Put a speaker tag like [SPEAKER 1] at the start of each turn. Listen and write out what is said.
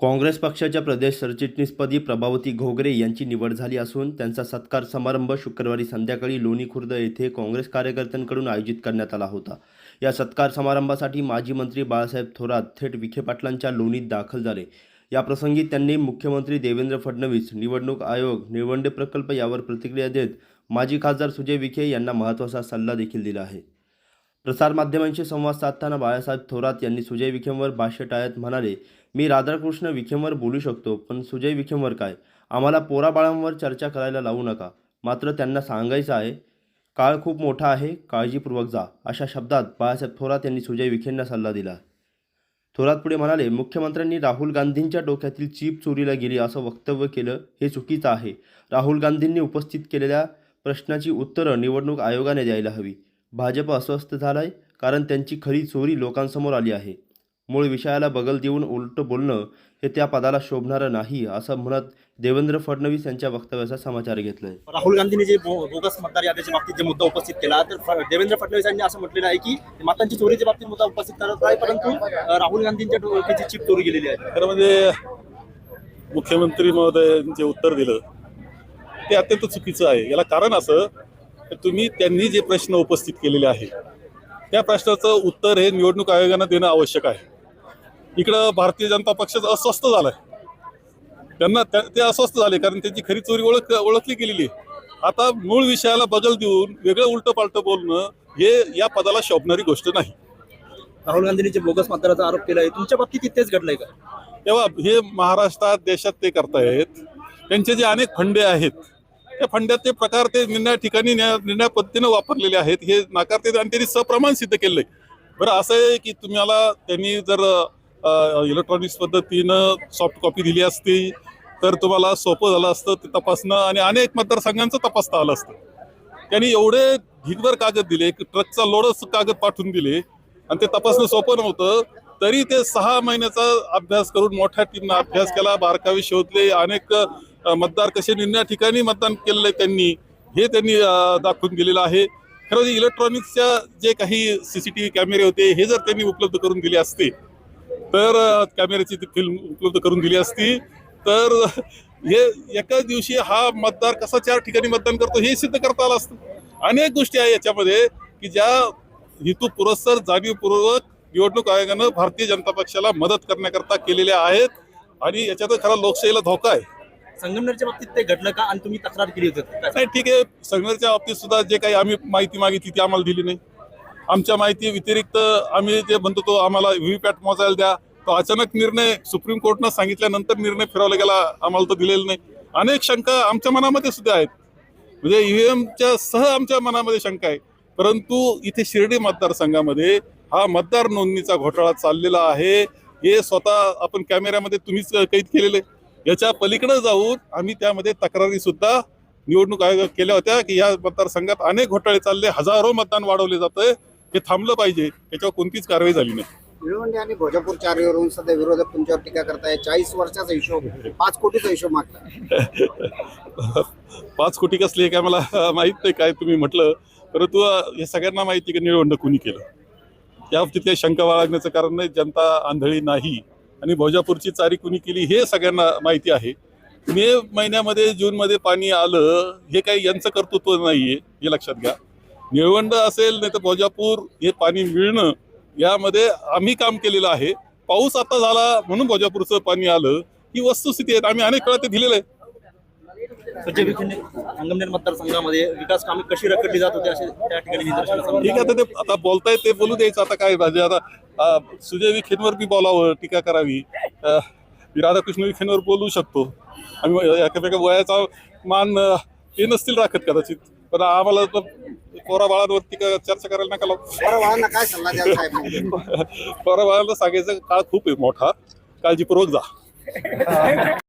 [SPEAKER 1] काँग्रेस पक्षाच्या प्रदेश सरचिटणीसपदी प्रभावती घोगरे यांची निवड झाली असून त्यांचा सत्कार समारंभ शुक्रवारी संध्याकाळी लोणी खुर्द येथे काँग्रेस कार्यकर्त्यांकडून आयोजित करण्यात आला होता. या सत्कार समारंभासाठी माजी मंत्री बाळासाहेब थोरात थेट विखे पाटलांच्या लोणीत दाखल झाले. याप्रसंगी त्यांनी मुख्यमंत्री देवेंद्र फडणवीस निवडणूक आयोग निवडणूक प्रकल्प यावर प्रतिक्रिया देत माजी खासदार सुजय विखे यांना महत्त्वाचा सल्ला देखील दिला आहे. प्रसारमाध्यमांशी संवाद साधताना बाळासाहेब थोरात यांनी सुजय विखेंवर भाष्य टाळत म्हणाले मी राधाकृष्ण विखेंवर बोलू शकतो पण सुजय विखेंवर काय? आम्हाला पोराबाळांवर चर्चा करायला लावू नका. मात्र त्यांना सांगायचं आहे काळ खूप मोठा आहे काळजीपूर्वक जा. अशा शब्दात बाळासाहेब थोरात यांनी सुजय विखेंना सल्ला दिला. थोरात पुढे म्हणाले मुख्यमंत्र्यांनी राहुल गांधींच्या डोक्यातील चीप चोरीला गेली असं वक्तव्य केलं हे चुकीचं आहे. राहुल गांधींनी उपस्थित केलेल्या प्रश्नाची उत्तरं निवडणूक आयोगाने द्यायला हवी. भाजप अस्वस्थ झालाय कारण त्यांची खरी चोरी लोकांसमोर आली आहे. मूळ विषयाला बगल देऊन उलटं बोलणं हे त्या पदाला शोभणारं नाही असं म्हणत देवेंद्र फडणवीस यांच्या वक्तव्याचा समाचार घेतलाय.
[SPEAKER 2] राहुल गांधींनी जे बोगस मतदार यादीच्या बाबतीत जे मुद्दा उपस्थित केला तर देवेंद्र फडणवीस यांनी असं म्हटलेलं आहे की मतांची चोरीच्या बाबतीत मुद्दा उपस्थित करत आहे परंतु राहुल गांधींच्या डोक्याची चिप चोरी गेलेली आहे.
[SPEAKER 3] खरं म्हणजे मुख्यमंत्री महोदयांचे उत्तर दिलं ते अत्यंत चुकीचं आहे. याला कारण असं की तुम्ही त्यांनी जे प्रश्न उपस्थित केलेले आहे त्या प्रश्नाचं उत्तर हे निवडणूक आयोगानं देणं आवश्यक आहे. इकडं भारतीय जनता पक्ष अस्वस्थ झालाय. त्यांना त्या- ते अस्वस्थ झाले कारण त्यांची खरी चोरी ओळख ओळखली गेलेली आहे. आता मूळ विषयाला बगल देऊन वेगळं उलटं पालटं बोलणं हे या पदाला शोभणारी गोष्ट नाही.
[SPEAKER 2] राहुल गांधींनी जे बोगस मतदाराचा आरोप केला आहे. तुमच्या बाबतीत तेच घडलंय का?
[SPEAKER 3] तेव्हा हे महाराष्ट्रात देशात ते करतायत. त्यांचे जे अनेक फंडे आहेत त्या फंड्यात ते प्रकार ते निर्णय ठिकाणी निर्णय पद्धतीने वापरलेले आहेत. हे नाकारते आणि त्यांनी सप्रमाण सिद्ध केलंय. बरं असं आहे की तुम्हाला त्यांनी जर इलेक्ट्रॉनिक्स पद्धतीनं सॉफ्ट कॉपी दिली असती तर तुम्हाला सोपं झालं असतं ते तपासणं आणि अनेक मतदारसंघांचं तपासता आलं असतं. त्यांनी एवढे ढिगभर कागद दिले एक ट्रकचा लोडच कागद पाठवून दिले आणि ते तपासणं सोपं नव्हतं तरी ते सहा महिन्याचा अभ्यास करून मोठ्या टीमनं अभ्यास केला बारकावे शोधले अनेक मतदार कसे निम्या ठिकाणी मतदान केलेलं आहे त्यांनी हे त्यांनी दाखवून दिलेलं आहे. खरं म्हणजे इलेक्ट्रॉनिक्सच्या जे काही सी सी टी व्ही कॅमेरे होते हे जर त्यांनी उपलब्ध करून दिले असते तर कॅमेऱ्याची ती फिल्म उपलब्ध करून दिली असती. तर हे एकाच दिवशी हा मतदार कसा चार ठिकाणी मतदान करतो हे सिद्ध करता आलं असतं. अनेक गोष्टी आहे याच्यामध्ये की ज्या हेतू पुरस्सर जाणीवपूर्वक निवडणूक आयोगानं भारतीय जनता पक्षाला मदत करण्याकरता केलेल्या आहेत. आणि याच्यात खरा लोकशाहीला धोका आहे.
[SPEAKER 2] संगमनेरच्या बाबतीत ते घडलं का आणि तुम्ही तक्रार केली होती?
[SPEAKER 3] नाही ठीक आहे. संगमनेरच्या बाबतीत सुद्धा जे काही आम्ही माहिती मागितली ती आम्हाला दिली नाही. आमच्या माहिती व्यतिरिक्त आम्ही जे म्हणतो तो आम्हाला व्हीव्हीपॅट मोजायला द्या. तो अचानक निर्णय सुप्रीम कोर्टनं सांगितल्यानंतर निर्णय फिरवला गेला आम्हाला तो दिलेला नाही. अनेक शंका आमच्या मनामध्ये सुद्धा आहेत. म्हणजे ईव्हीएमच्या सह आमच्या मनामध्ये शंका आहे. परंतु इथे शिर्डी मतदारसंघामध्ये हा मतदार नोंदणीचा घोटाळा चाललेला आहे. हे स्वतः आपण कॅमेऱ्यामध्ये तुम्हीच कैद केलेले. याच्या पलीकडे जाऊन आम्ही त्यामध्ये तक्रारी सुद्धा निवडणूक आयोग केल्या होत्या की या मतदारसंघात अनेक घोटाळे चालले हजारो मतदान वाढवले जातंय. हे थांबलं पाहिजे याच्यावर कोणतीच कारवाई झाली नाही.
[SPEAKER 4] भिवंडी आणि भोजापूर चारीवरून सध्या विरोधक तुमच्यावर टीका करताय. चाळीस वर्षाचा हिशोब पाच कोटीचा हिशोब मागताय.
[SPEAKER 3] पाच कोटी कसली आहे काय मला माहीत नाही काय तुम्ही म्हटलं. परंतु हे सगळ्यांना माहिती की निळवंड कुणी केलं? या बाबतीत काही शंका बाळगण्याचं कारण नाही. जनता आंधळी नाही. आणि भोजापूरची चारी कुणी केली हे सगळ्यांना माहिती आहे. मे महिन्यामध्ये जूनमध्ये पाणी आलं हे काही यांचं कर्तृत्व नाहीये हे लक्षात घ्या. निळवंड असेल नाही तर भोजापूर हे पाणी मिळणं यामध्ये आम्ही काम केलेलं आहे. पाऊस आता झाला म्हणून भोजापूरचं पाणी आलं. ही वस्तुस्थिती आहे. आम्ही अनेक वेळा ते दिलेलं आहे.
[SPEAKER 2] संजय विखेंनी संगमनेर मतदारसंघामध्ये विकास कामे कशी रखडली जात होती असे त्या ठिकाणी निदर्शनास आलं.
[SPEAKER 3] ठीक आहे ते आता बोलताय ते बोलू द्यायचं. आता काय म्हणजे आता सुजय विखेंवर बी बोलावं टीका करावी. मी राधाकृष्ण विखेंवर बोलू शकतो. आम्ही एकामेका वयाचा मान ते नसतील राखत कदाचित. पण आम्हाला तर पोरा बाळांवर टीका चर्चा करायला नका पोरा बाळांना सांगायचं काळ खूप आहे मोठा. काळजीपूर्वक जा.